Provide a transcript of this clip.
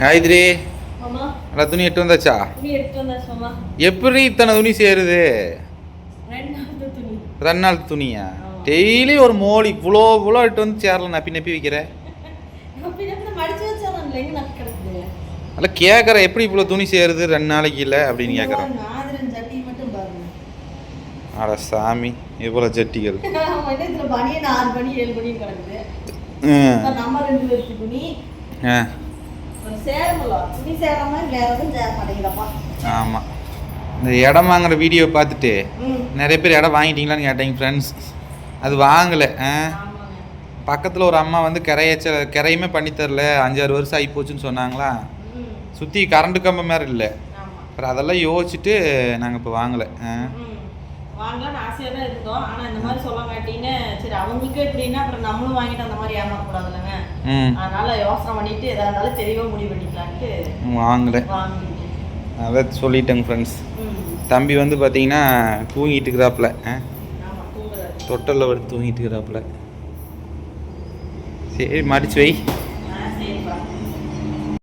காயத்ரி நல்லா துணி எட்டு வந்தாச்சா? எப்படி இத்தனை துணி சேருது? ரெண்டு நாள் துணியா. டெய்லி ஒரு மோடி இவ்வளோ இவ்வளோ எட்டு வந்து சேரில் நப்பி நப்பி வைக்கிற? அப்படி நம்ம மடிச்சு வச்சாலும் இல்லைங்க நான் கிடக்குது? அதில் கேட்குற எப்படி இவ்வளோ துணி சேருது ரெண்டு நாளைக்கு இல்லை அப்படின்னு கேட்குறேன் அட சாமி இவ்வளோ ஜட்டிகள். ஆறு மணி? ஏழு மணி கிடக்குது. ஆமாம் இந்த இடம் வாங்குற வீடியோ பார்த்துட்டு நிறைய பேர் இடம் வாங்கிட்டீங்களான்னு கேட்டேங்க ஃப்ரெண்ட்ஸ் அது வாங்கலை பக்கத்தில் ஒரு அம்மா வந்து கரையச்ச கரையுமே பண்ணி தரல அஞ்சாறு வருஷம் ஆகி போச்சுன்னு சொன்னாங்களா? சுற்றி கரண்ட் கம்பம் மாதிரி இல்லை. அப்புறம் அதெல்லாம் யோசிச்சுட்டு நாங்கள் இப்போ வாங்கலை. வாங்கலாம்னு ஆசையாக தான் இருந்தோம். ஆனால் இந்த மாதிரி சொல்ல மாட்டீங்கன்னு சரி அவங்களுக்கு எப்படின்னா அப்புறம் நம்மளும் வாங்கிட்டு அந்த மாதிரி ஏமாறக்கூடாதுல்லங்க. அதனால யோசனை பண்ணிட்டு எதா இருந்தாலும் தெளிவாக முடிவு பண்ணிக்கலான்ட்டு வாங்கலை. வாங்கிட்டு. அதை சொல்லிட்டேங்க ஃப்ரெண்ட்ஸ் தம்பி வந்து பார்த்தீங்கன்னா தூங்கிட்டு இருக்கிறாப்புல. தொட்டலில் வந்து தூங்கிட்டு இருக்கிறாப்புல. சரி மடிச்சு வை.